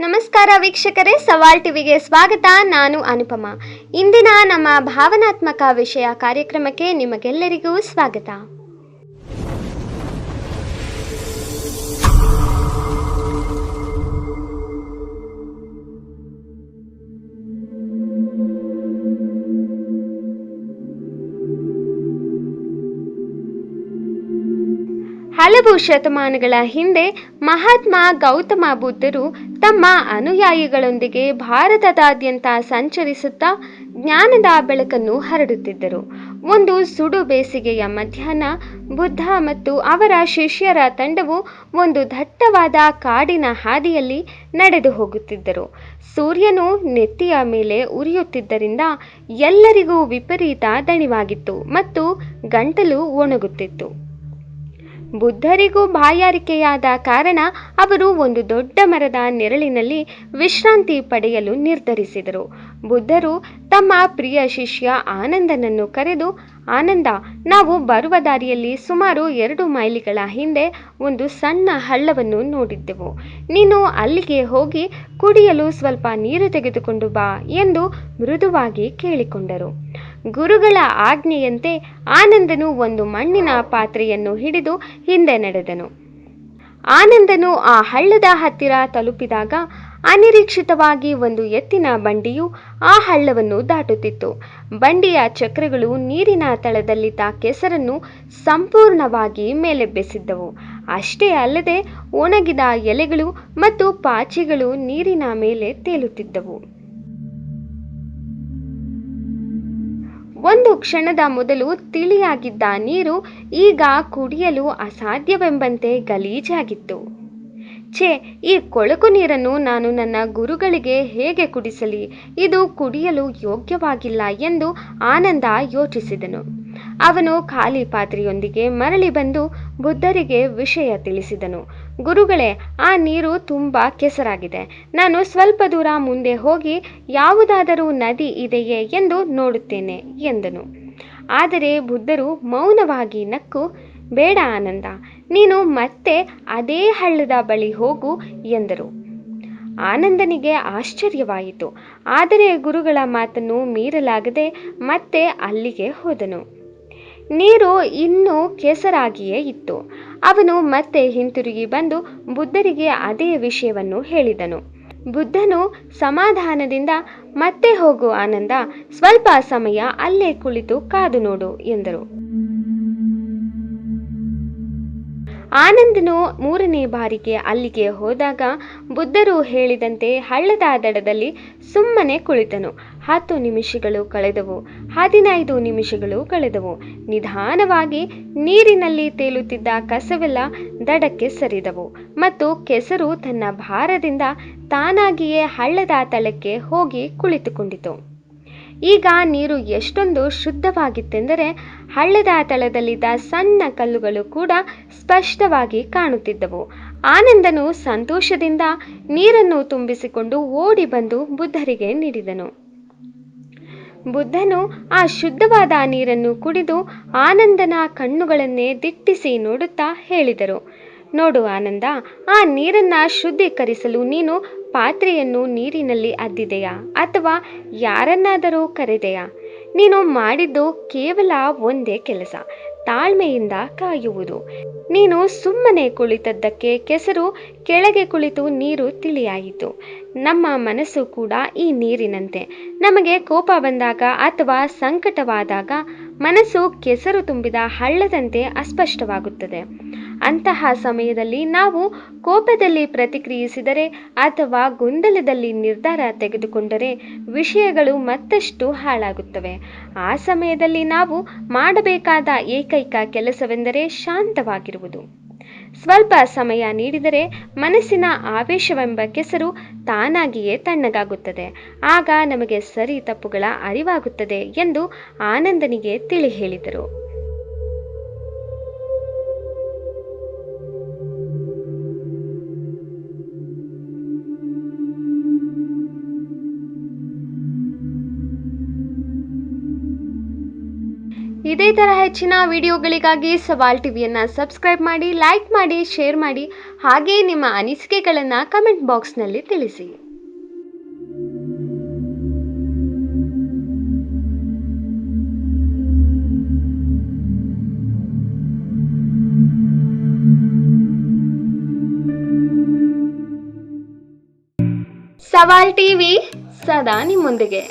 ನಮಸ್ಕಾರ ವೀಕ್ಷಕರೇ ಸವಾಲ್ ಟಿವಿಗೆ ಸ್ವಾಗತ. ನಾನು ಅನುಪಮ. ಇಂದಿನ ನಮ್ಮ ಭಾವನಾತ್ಮಕ ವಿಷಯ ಕಾರ್ಯಕ್ರಮಕ್ಕೆ ನಿಮಗೆಲ್ಲರಿಗೂ ಸ್ವಾಗತ. ಹಲವು ಶತಮಾನಗಳ ಹಿಂದೆ ಮಹಾತ್ಮ ಗೌತಮ ಬುದ್ಧರು ತಮ್ಮ ಅನುಯಾಯಿಗಳೊಂದಿಗೆ ಭಾರತದಾದ್ಯಂತ ಸಂಚರಿಸುತ್ತಾ ಜ್ಞಾನದ ಬೆಳಕನ್ನು ಹರಡುತ್ತಿದ್ದರು. ಒಂದು ಸುಡು ಬೇಸಿಗೆಯ ಮಧ್ಯಾಹ್ನ ಬುದ್ಧ ಮತ್ತು ಅವರ ಶಿಷ್ಯರ ತಂಡವು ಒಂದು ದಟ್ಟವಾದ ಕಾಡಿನ ಹಾದಿಯಲ್ಲಿ ನಡೆದು ಹೋಗುತ್ತಿದ್ದರು. ಸೂರ್ಯನು ನೆತ್ತಿಯ ಮೇಲೆ ಉರಿಯುತ್ತಿದ್ದರಿಂದ ಎಲ್ಲರಿಗೂ ವಿಪರೀತ ದಣಿವಾಗಿತ್ತು ಮತ್ತು ಗಂಟಲು ಒಣಗುತ್ತಿತ್ತು. ಬುದ್ಧರಿಗೂ ಬಾಯಾರಿಕೆಯಾದ ಕಾರಣ ಅವರು ಒಂದು ದೊಡ್ಡ ಮರದ ನೆರಳಿನಲ್ಲಿ ವಿಶ್ರಾಂತಿ ಪಡೆಯಲು ನಿರ್ಧರಿಸಿದರು. ಬುದ್ಧರು ತಮ್ಮ ಪ್ರಿಯ ಶಿಷ್ಯ ಆನಂದನನ್ನು ಕರೆದು, ಆನಂದ, ನಾವು ಬರುವ ದಾರಿಯಲ್ಲಿ ಸುಮಾರು ಎರಡು ಮೈಲಿಗಳ ಹಿಂದೆ ಒಂದು ಸಣ್ಣ ಹಳ್ಳವನ್ನು ನೋಡಿದ್ದೆವು. ನೀನು ಅಲ್ಲಿಗೆ ಹೋಗಿ ಕುಡಿಯಲು ಸ್ವಲ್ಪ ನೀರು ತೆಗೆದುಕೊಂಡು ಬಾ ಎಂದು ಮೃದುವಾಗಿ ಕೇಳಿಕೊಂಡರು. ಗುರುಗಳ ಆಜ್ಞೆಯಂತೆ ಆನಂದನು ಒಂದು ಮಣ್ಣಿನ ಪಾತ್ರೆಯನ್ನು ಹಿಡಿದು ಹಿಂದೆ ನಡೆದನು. ಆನಂದನು ಆ ಹಳ್ಳದ ಹತ್ತಿರ ತಲುಪಿದಾಗ ಅನಿರೀಕ್ಷಿತವಾಗಿ ಒಂದು ಎತ್ತಿನ ಬಂಡಿಯು ಆ ಹಳ್ಳವನ್ನು ದಾಟುತ್ತಿತ್ತು. ಬಂಡಿಯ ಚಕ್ರಗಳು ನೀರಿನ ತಳದಲ್ಲಿದ್ದ ಕೆಸರನ್ನು ಸಂಪೂರ್ಣವಾಗಿ ಮೇಲೆಬ್ಬಿಸಿದ್ದವು. ಅಷ್ಟೇ ಅಲ್ಲದೆ ಒಣಗಿದ ಎಲೆಗಳು ಮತ್ತು ಪಾಚಿಗಳು ನೀರಿನ ಮೇಲೆ ತೇಲುತ್ತಿದ್ದವು. ಒಂದು ಕ್ಷಣದ ಮೊದಲು ತಿಳಿಯಾಗಿದ್ದ ನೀರು ಈಗ ಕುಡಿಯಲು ಅಸಾಧ್ಯವೆಂಬಂತೆ ಗಲೀಜಾಗಿತ್ತು. ಛೇ, ಈ ಕೊಳಕು ನೀರನ್ನು ನಾನು ನನ್ನ ಗುರುಗಳಿಗೆ ಹೇಗೆ ಕುಡಿಸಲಿ? ಇದು ಕುಡಿಯಲು ಯೋಗ್ಯವಾಗಿಲ್ಲ ಎಂದು ಆನಂದ ಯೋಚಿಸಿದನು. ಅವನು ಖಾಲಿ ಪಾತ್ರೆಯೊಂದಿಗೆ ಮರಳಿ ಬಂದು ಬುದ್ಧರಿಗೆ ವಿಷಯ ತಿಳಿಸಿದನು. ಗುರುಗಳೇ, ಆ ನೀರು ತುಂಬ ಕೆಸರಾಗಿದೆ. ನಾನು ಸ್ವಲ್ಪ ದೂರ ಮುಂದೆ ಹೋಗಿ ಯಾವುದಾದರೂ ನದಿ ಇದೆಯೇ ಎಂದು ನೋಡುತ್ತೇನೆ, ಎಂದನು. ಆದರೆ ಬುದ್ಧರು ಮೌನವಾಗಿ ನಕ್ಕು, ಬೇಡ ಆನಂದ, ನೀನು ಮತ್ತೆ ಅದೇ ಹಳ್ಳದ ಬಳಿ ಹೋಗು, ಎಂದರು. ಆನಂದನಿಗೆ ಆಶ್ಚರ್ಯವಾಯಿತು. ಆದರೆ ಗುರುಗಳ ಮಾತನ್ನು ಮೀರಲಾಗದೆ ಮತ್ತೆ ಅಲ್ಲಿಗೆ ಹೋದನು. ನೀರು ಇನ್ನೂ ಕೆಸರಾಗಿಯೇ ಇತ್ತು. ಅವನು ಮತ್ತೆ ಹಿಂತಿರುಗಿ ಬಂದು ಬುದ್ಧರಿಗೆ ಅದೇ ವಿಷಯವನ್ನು ಹೇಳಿದನು. ಬುದ್ಧನು ಸಮಾಧಾನದಿಂದ, ಮತ್ತೆ ಹೋಗು ಆನಂದ, ಸ್ವಲ್ಪ ಸಮಯ ಅಲ್ಲೇ ಕುಳಿತು ಕಾದು ನೋಡು ಎಂದರು. ಆನಂದನು ಮೂರನೇ ಬಾರಿಗೆ ಅಲ್ಲಿಗೆ ಹೋದಾಗ ಬುದ್ಧರು ಹೇಳಿದಂತೆ ಹಳ್ಳದ ದಡದಲ್ಲಿ ಸುಮ್ಮನೆ ಕುಳಿತನು. ಹತ್ತು ನಿಮಿಷಗಳು ಕಳೆದವು. ಹದಿನೈದು ನಿಮಿಷಗಳು ಕಳೆದವು. ನಿಧಾನವಾಗಿ ನೀರಿನಲ್ಲಿ ತೇಲುತ್ತಿದ್ದ ಕಸವೆಲ್ಲ ದಡಕ್ಕೆ ಸರಿದವು ಮತ್ತು ಕೆಸರು ತನ್ನ ಭಾರದಿಂದ ತಾನಾಗಿಯೇ ಹಳ್ಳದ ತಳಕ್ಕೆ ಹೋಗಿ ಕುಳಿತುಕೊಂಡಿತು. ಈಗ ನೀರು ಎಷ್ಟೊಂದು ಶುದ್ಧವಾಗಿತ್ತೆಂದರೆ ಹಳ್ಳದ ತಳದಲ್ಲಿದ್ದ ಸಣ್ಣ ಕಲ್ಲುಗಳು ಕೂಡ ಸ್ಪಷ್ಟವಾಗಿ ಕಾಣುತ್ತಿದ್ದವು. ಆನಂದನು ಸಂತೋಷದಿಂದ ನೀರನ್ನು ತುಂಬಿಸಿಕೊಂಡು ಓಡಿ ಬಂದು ಬುದ್ಧರಿಗೆ ನೀಡಿದನು. ಬುದ್ಧನು ಆ ಶುದ್ಧವಾದ ನೀರನ್ನು ಕುಡಿದು ಆನಂದನ ಕಣ್ಣುಗಳನ್ನೇ ದಿಟ್ಟಿಸಿ ನೋಡುತ್ತಾ ಹೇಳಿದರು. ನೋಡು ಆನಂದ, ಆ ನೀರನ್ನ ಶುದ್ಧೀಕರಿಸಲು ನೀನು ಪಾತ್ರೆಯನ್ನು ನೀರಿನಲ್ಲಿ ಅದ್ದಿದೆಯಾ ಅಥವಾ ಯಾರನ್ನಾದರೂ ಕರೆದೆಯಾ? ನೀನು ಮಾಡಿದ್ದು ಕೇವಲ ಒಂದೇ ಕೆಲಸ, ತಾಳ್ಮೆಯಿಂದ ಕಾಯುವುದು. ನೀನು ಸುಮ್ಮನೆ ಕುಳಿತದ್ದಕ್ಕೆ ಕೆಸರು ಕೆಳಗೆ ಕುಳಿತು ನೀರು ತಿಳಿಯಾಯಿತು. ನಮ್ಮ ಮನಸ್ಸು ಕೂಡ ಈ ನೀರಿನಂತೆ. ನಮಗೆ ಕೋಪ ಬಂದಾಗ ಅಥವಾ ಸಂಕಟವಾದಾಗ ಮನಸ್ಸು ಕೆಸರು ತುಂಬಿದ ಹಳ್ಳದಂತೆ ಅಸ್ಪಷ್ಟವಾಗುತ್ತದೆ. ಅಂತಹ ಸಮಯದಲ್ಲಿ ನಾವು ಕೋಪದಲ್ಲಿ ಪ್ರತಿಕ್ರಿಯಿಸಿದರೆ ಅಥವಾ ಗೊಂದಲದಲ್ಲಿ ನಿರ್ಧಾರ ತೆಗೆದುಕೊಂಡರೆ ವಿಷಯಗಳು ಮತ್ತಷ್ಟು ಹಾಳಾಗುತ್ತವೆ. ಆ ಸಮಯದಲ್ಲಿ ನಾವು ಮಾಡಬೇಕಾದ ಏಕೈಕ ಕೆಲಸವೆಂದರೆ ಶಾಂತವಾಗಿರುವುದು. ಸ್ವಲ್ಪ ಸಮಯ ನೀಡಿದರೆ ಮನಸ್ಸಿನ ಆವೇಶವೆಂಬ ಕೆಸರು ತಾನಾಗಿಯೇ ತಣ್ಣಗಾಗುತ್ತದೆ. ಆಗ ನಮಗೆ ಸರಿ ತಪ್ಪುಗಳ ಅರಿವಾಗುತ್ತದೆ ಎಂದು ಆನಂದನಿಗೆ ತಿಳಿ ಹೇಳಿದರು ಇದೇ ಥರ ಹೆಚ್ಚಿನ ವಿಡಿಯೋಗಳಿಗಾಗಿ ಸವಾಲ್ ಟಿವಿಯನ್ನು ಸಬ್ಸ್ಕ್ರೈಬ್ ಮಾಡಿ ಲೈಕ್ ಮಾಡಿ ಶೇರ್ ಮಾಡಿ, ಹಾಗೆ ನಿಮ್ಮ ಅನಿಸಿಕೆಗಳನ್ನು ಕಮೆಂಟ್ ಬಾಕ್ಸ್ನಲ್ಲಿ ತಿಳಿಸಿ. ಸವಾಲ್ ಟಿವಿ ಸದಾ ನಿಮ್ಮೊಂದಿಗೆ.